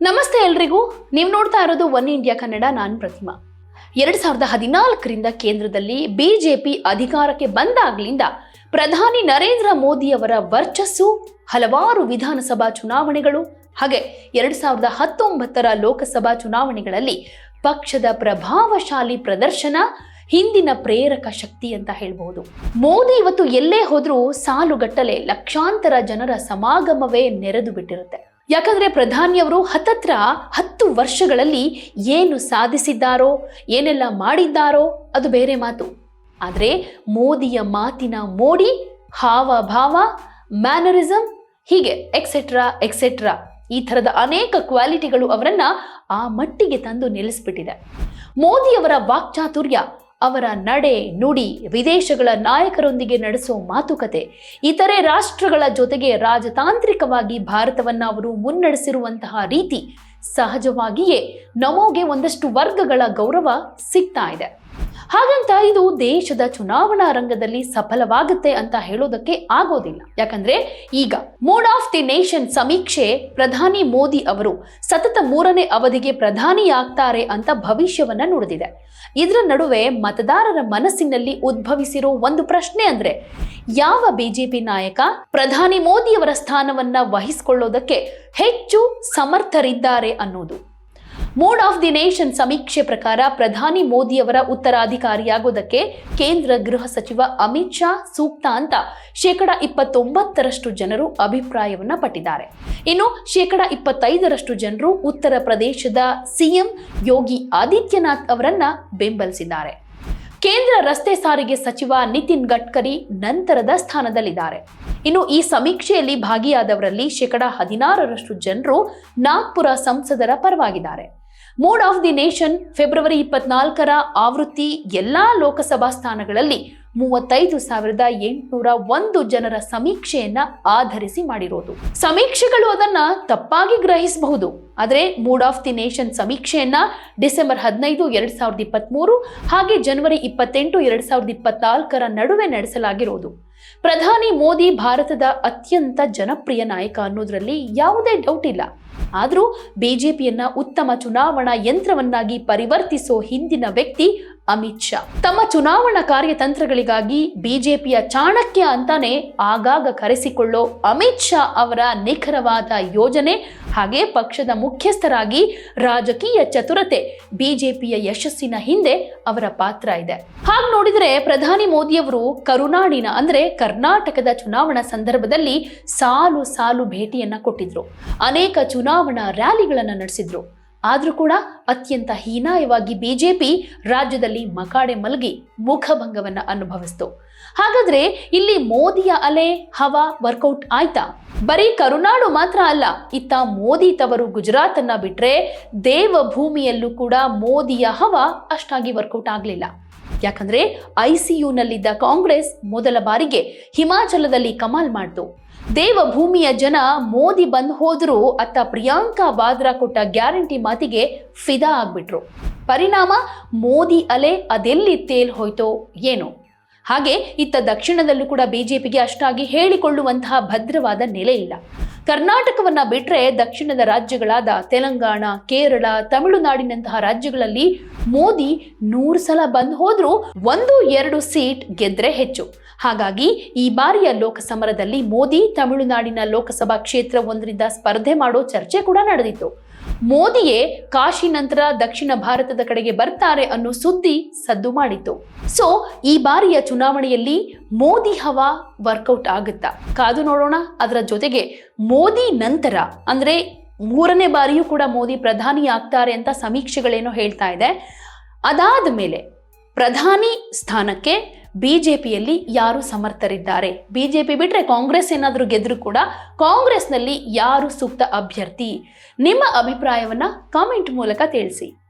ನಮಸ್ತೆ ಎಲ್ರಿಗೂ. ನೀವು ನೋಡ್ತಾ ಇರೋದು ಒನ್ ಇಂಡಿಯಾ ಕನ್ನಡ, ನಾನು ಪ್ರತಿಮಾ. ಎರಡ್ ಸಾವಿರದ ಹದಿನಾಲ್ಕರಿಂದ ಕೇಂದ್ರದಲ್ಲಿ ಬಿಜೆಪಿ ಅಧಿಕಾರಕ್ಕೆ ಬಂದಾಗ್ಲಿಂದ ಪ್ರಧಾನಿ ನರೇಂದ್ರ ಮೋದಿಯವರ ವರ್ಚಸ್ಸು, ಹಲವಾರು ವಿಧಾನಸಭಾ ಚುನಾವಣೆಗಳು, ಹಾಗೆ ಎರಡ್ ಸಾವಿರದ ಹತ್ತೊಂಬತ್ತರ ಲೋಕಸಭಾ ಚುನಾವಣೆಗಳಲ್ಲಿ ಪಕ್ಷದ ಪ್ರಭಾವಶಾಲಿ ಪ್ರದರ್ಶನ, ಹಿಂದಿನ ಪ್ರೇರಕ ಶಕ್ತಿ ಅಂತ ಹೇಳ್ಬಹುದು ಮೋದಿ ಇವತ್ತು ಎಲ್ಲೇ ಹೋದ್ರೂ ಸಾಲುಗಟ್ಟಲೆ ಲಕ್ಷಾಂತರ ಜನರ ಸಮಾಗಮವೇ ನೆರೆದು ಬಿಟ್ಟಿರುತ್ತೆ. ಯಾಕಂದ್ರೆ ಪ್ರಧಾನಿಯವರು ಹತ್ತತ್ರ ಹತ್ತು ವರ್ಷಗಳಲ್ಲಿ ಏನು ಸಾಧಿಸಿದ್ದಾರೋ, ಏನೆಲ್ಲ ಮಾಡಿದ್ದಾರೋ ಅದು ಬೇರೆ ಮಾತು. ಆದರೆ ಮೋದಿಯ ಮಾತಿನ ಮೋಡಿ ಹಾವಭಾವ ಮ್ಯಾನರಿಸಮ್ ಹೀಗೆ ಎಕ್ಸೆಟ್ರಾ ಎಕ್ಸೆಟ್ರಾ ಈ ಥರದ ಅನೇಕ ಕ್ವಾಲಿಟಿಗಳು ಅವರನ್ನು ಆ ಮಟ್ಟಿಗೆ ತಂದು ನಿಲ್ಲಿಸ್ಬಿಟ್ಟಿದೆ. ಮೋದಿಯವರ ವಾಕ್ಚಾತುರ್ಯ ಅವರ ನಡೆ, ನುಡಿ ವಿದೇಶಗಳ ನಾಯಕರೊಂದಿಗೆ ನಡೆಸೋ ಮಾತುಕತೆ. ಇತರೆ ರಾಷ್ಟ್ರಗಳ ಜೊತೆಗೆ ರಾಜತಾಂತ್ರಿಕವಾಗಿ ಭಾರತವನ್ನು ಅವರು ಮುನ್ನಡೆಸಿರುವಂತಹ ರೀತಿ ಸಹಜವಾಗಿಯೇ ನಮೋಗೆ ಒಂದಷ್ಟು ವರ್ಗಗಳ ಗೌರವ ಸಿಗ್ತಾ ಇದೆ. ಹಾಗಂತ ಇದು ದೇಶದ ಚುನಾವಣಾ ರಂಗದಲ್ಲಿ ಸಫಲವಾಗುತ್ತೆ ಅಂತ ಹೇಳೋದಕ್ಕೆ ಆಗೋದಿಲ್ಲ. ಯಾಕಂದ್ರೆ ಈಗ ಮೂಡ್ ಆಫ್ ದಿ ನೇಷನ್ ಸಮೀಕ್ಷೆ ಪ್ರಧಾನಿ ಮೋದಿ ಅವರು ಸತತ ಮೂರನೇ ಅವಧಿಗೆ ಪ್ರಧಾನಿಯಾಗ್ತಾರೆ ಅಂತ ಭವಿಷ್ಯವನ್ನ ನುಡಿದಿದೆ. ಇದರ ನಡುವೆ ಮತದಾರರ ಮನಸ್ಸಿನಲ್ಲಿ ಉದ್ಭವಿಸಿರೋ ಒಂದು ಪ್ರಶ್ನೆ ಅಂದ್ರೆ, ಯಾವ ಬಿಜೆಪಿ ನಾಯಕ ಪ್ರಧಾನಿ ಮೋದಿಯವರ ಸ್ಥಾನವನ್ನ ವಹಿಸಿಕೊಳ್ಳೋದಕ್ಕೆ ಹೆಚ್ಚು ಸಮರ್ಥರಿದ್ದಾರೆ ಅನ್ನೋದು? ಮೂಡ್ ಆಫ್ ದಿ ನೇಷನ್ ಸಮೀಕ್ಷೆ ಪ್ರಕಾರ ಪ್ರಧಾನಿ ಮೋದಿಯವರ ಉತ್ತರಾಧಿಕಾರಿಯಾಗೋದಕ್ಕೆ ಕೇಂದ್ರ ಗೃಹ ಸಚಿವ ಅಮಿತ್ ಶಾ ಸೂಕ್ತ ಅಂತ ಶೇಕಡ ಇಪ್ಪತ್ತೊಂಬತ್ತರಷ್ಟು ಜನರು ಅಭಿಪ್ರಾಯವನ್ನ ಪಟ್ಟಿದ್ದಾರೆ. ಇನ್ನು ಶೇಕಡ ಇಪ್ಪತ್ತೈದರಷ್ಟು ಜನರು ಉತ್ತರ ಪ್ರದೇಶದ ಸಿಎಂ ಯೋಗಿ ಆದಿತ್ಯನಾಥ್ ಅವರನ್ನ ಬೆಂಬಲಿಸಿದ್ದಾರೆ. ಕೇಂದ್ರ ರಸ್ತೆ ಸಾರಿಗೆ ಸಚಿವ ನಿತಿನ್ ಗಡ್ಕರಿ ನಂತರದ ಸ್ಥಾನದಲ್ಲಿದ್ದಾರೆ. ಇನ್ನು ಈ ಸಮೀಕ್ಷೆಯಲ್ಲಿ ಭಾಗಿಯಾದವರಲ್ಲಿ ಶೇಕಡ ಹದಿನಾರರಷ್ಟು ಜನರು ನಾಗ್ಪುರ ಸಂಸದರ ಪರವಾಗಿದ್ದಾರೆ. Mood of the nation, February ಇಪ್ಪತ್ನಾಲ್ಕರ ಆವೃತ್ತಿ ಎಲ್ಲಾ ಲೋಕಸಭಾ ಸ್ಥಾನಗಳಲ್ಲಿ ಮೂವತ್ತೈದು ಸಾವಿರದ ಎಂಟುನೂರ ಒಂದು ಜನರ ಸಮೀಕ್ಷೆಯನ್ನ ಆಧರಿಸಿ ಮಾಡಿರೋದು. ಸಮೀಕ್ಷೆಗಳು ಅದನ್ನ ತಪ್ಪಾಗಿ ಗ್ರಹಿಸಬಹುದು. ಆದರೆ ಮೂಡ್ ಆಫ್ ದಿ ನೇಷನ್ ಸಮೀಕ್ಷೆಯನ್ನ ಡಿಸೆಂಬರ್ ಹದಿನೈದು, ಎರಡ್ ಸಾವಿರದ ಇಪ್ಪತ್ಮೂರು ಹಾಗೆ ಜನವರಿ ಇಪ್ಪತ್ತೆಂಟು, ಎರಡ್ ಸಾವಿರದ ಇಪ್ಪತ್ನಾಲ್ಕರ ನಡುವೆ ನಡೆಸಲಾಗಿರೋದು. ಪ್ರಧಾನಿ ಮೋದಿ ಭಾರತದ ಅತ್ಯಂತ ಜನಪ್ರಿಯ ನಾಯಕ ಅನ್ನೋದ್ರಲ್ಲಿ ಯಾವುದೇ ಡೌಟ್ ಇಲ್ಲ. ಆದರೂ ಬಿಜೆಪಿಯನ್ನ ಉತ್ತಮ ಚುನಾವಣಾ ಯಂತ್ರವನ್ನಾಗಿ ಪರಿವರ್ತಿಸೋ ಹಿಂದಿನ ವ್ಯಕ್ತಿ ಅಮಿತ್ ಶಾ. ತಮ್ಮ ಚುನಾವಣಾ ಕಾರ್ಯತಂತ್ರಗಳಿಗಾಗಿ ಬಿಜೆಪಿಯ ಚಾಣಕ್ಯ ಅಂತಾನೆ ಆಗಾಗ ಕರೆಸಿಕೊಳ್ಳೋ ಅಮಿತ್ ಶಾ ಅವರ ನಿಖರವಾದ ಯೋಜನೆ, ಹಾಗೆ ಪಕ್ಷದ ಮುಖ್ಯಸ್ಥರಾಗಿ ರಾಜಕೀಯ ಚತುರತೆ ಬಿಜೆಪಿಯ ಯಶಸ್ಸಿನ ಹಿಂದೆ ಅವರ ಪಾತ್ರ ಇದೆ. ಹಾಗೆ ನೋಡಿದರೆ ಪ್ರಧಾನಿ ಮೋದಿಯವರು ಕರುನಾಡಿನ, ಅಂದ್ರೆ ಕರ್ನಾಟಕದ ಚುನಾವಣಾ ಸಂದರ್ಭದಲ್ಲಿ ಸಾಲು ಸಾಲು ಭೇಟಿಯನ್ನ ಕೊಟ್ಟಿದ್ರು. ಅನೇಕ ಚುನಾವಣಾ ರ್ಯಾಲಿಗಳನ್ನು ನಡೆಸಿದ್ರು. ಆದ್ರೂ ಕೂಡ ಅತ್ಯಂತ ಹೀನಾಯವಾಗಿ ಬಿಜೆಪಿ ರಾಜ್ಯದಲ್ಲಿ ಮಕಾಡೆ ಮಲಗಿ ಮುಖಭಂಗವನ್ನು ಅನುಭವಿಸ್ತು. ಹಾಗಾದ್ರೆ ಇಲ್ಲಿ ಮೋದಿಯ ಅಲೆ, ಹವಾ ವರ್ಕೌಟ್ ಆಯ್ತಾ? ಬರೀ ಕರುನಾಡು ಮಾತ್ರ ಅಲ್ಲ, ಇತ್ತ ಮೋದಿ ತವರು ಗುಜರಾತ್ ಅನ್ನ ಬಿಟ್ರೆ ದೇವಭೂಮಿಯಲ್ಲೂ ಕೂಡ ಮೋದಿಯ ಹವಾ ಅಷ್ಟಾಗಿ ವರ್ಕೌಟ್ ಆಗಲಿಲ್ಲ. ಯಾಕಂದ್ರೆ ಐಸಿಯುನಲ್ಲಿದ್ದ ಕಾಂಗ್ರೆಸ್ ಮೊದಲ ಬಾರಿಗೆ ಹಿಮಾಚಲದಲ್ಲಿ ಕಮಾಲ್ ಮಾಡ್ತು. ದೇವಭೂಮಿಯ ಜನ ಮೋದಿ ಬಂದ್ ಹೋದ್ರು, ಅತ್ತ ಪ್ರಿಯಾಂಕಾ ವಾದ್ರಾ ಕೊಟ್ಟ ಗ್ಯಾರಂಟಿ ಮಾತಿಗೆ ಫಿದಾ ಆಗ್ಬಿಟ್ರು. ಪರಿಣಾಮ ಮೋದಿ ಅಲೆ ಅದೆಲ್ಲಿ ತೇಲ್ ಹೋಯ್ತೋ ಏನೋ. ಹಾಗೆ ಇತ್ತ ದಕ್ಷಿಣದಲ್ಲೂ ಕೂಡ ಬಿಜೆಪಿಗೆ ಅಷ್ಟಾಗಿ ಹೇಳಿಕೊಳ್ಳುವಂತಹ ಭದ್ರವಾದ ನೆಲೆ ಇಲ್ಲ. ಕರ್ನಾಟಕವನ್ನ ಬಿಟ್ರೆ ದಕ್ಷಿಣದ ರಾಜ್ಯಗಳಾದ ತೆಲಂಗಾಣ, ಕೇರಳ, ತಮಿಳುನಾಡಿನಂತಹ ರಾಜ್ಯಗಳಲ್ಲಿ ಮೋದಿ ನೂರು ಸಲ ಬಂದು ಹೋದ್ರೂ ಒಂದು, ಎರಡು ಸೀಟ್ ಗೆದ್ರೆ ಹೆಚ್ಚು. ಹಾಗಾಗಿ ಈ ಬಾರಿಯ ಲೋಕಸಮರದಲ್ಲಿ ಮೋದಿ ತಮಿಳುನಾಡಿನ ಲೋಕಸಭಾ ಕ್ಷೇತ್ರ ಒಂದರಿಂದ ಸ್ಪರ್ಧೆ ಮಾಡೋ ಚರ್ಚೆ ಕೂಡ ನಡೆದಿತ್ತು. ಮೋದಿಯೇ ಕಾಶಿ ನಂತರ ದಕ್ಷಿಣ ಭಾರತದ ಕಡೆಗೆ ಬರ್ತಾರೆ ಅನ್ನೋ ಸುದ್ದಿ ಸದ್ದು ಮಾಡಿತ್ತು. ಸೊ ಈ ಬಾರಿಯ ಚುನಾವಣೆಯಲ್ಲಿ ಮೋದಿ ಹವಾ ವರ್ಕೌಟ್ ಆಗುತ್ತಾ? ಕಾದು ನೋಡೋಣ. ಅದರ ಜೊತೆಗೆ ಮೋದಿ ನಂತರ, ಅಂದ್ರೆ ಮೂರನೇ ಬಾರಿಯೂ ಕೂಡ ಮೋದಿ ಪ್ರಧಾನಿ ಆಗ್ತಾರೆ ಅಂತ ಸಮೀಕ್ಷೆಗಳೇನೋ ಹೇಳ್ತಾ ಇದೆ. ಅದಾದ ಮೇಲೆ ಪ್ರಧಾನಿ ಸ್ಥಾನಕ್ಕೆ ಬಿಜೆಪಿಯಲ್ಲಿ ಯಾರು ಸಮರ್ಥರಿದ್ದಾರೆ? ಬಿಜೆಪಿ ಬಿಟ್ಟರೆ ಕಾಂಗ್ರೆಸ್ ಏನಾದರೂ ಗೆದ್ದರೂ ಕೂಡ ಕಾಂಗ್ರೆಸ್ನಲ್ಲಿ ಯಾರು ಸೂಕ್ತ ಅಭ್ಯರ್ಥಿ? ನಿಮ್ಮ ಅಭಿಪ್ರಾಯವನ್ನು ಕಾಮೆಂಟ್ ಮೂಲಕ ತಿಳಿಸಿ.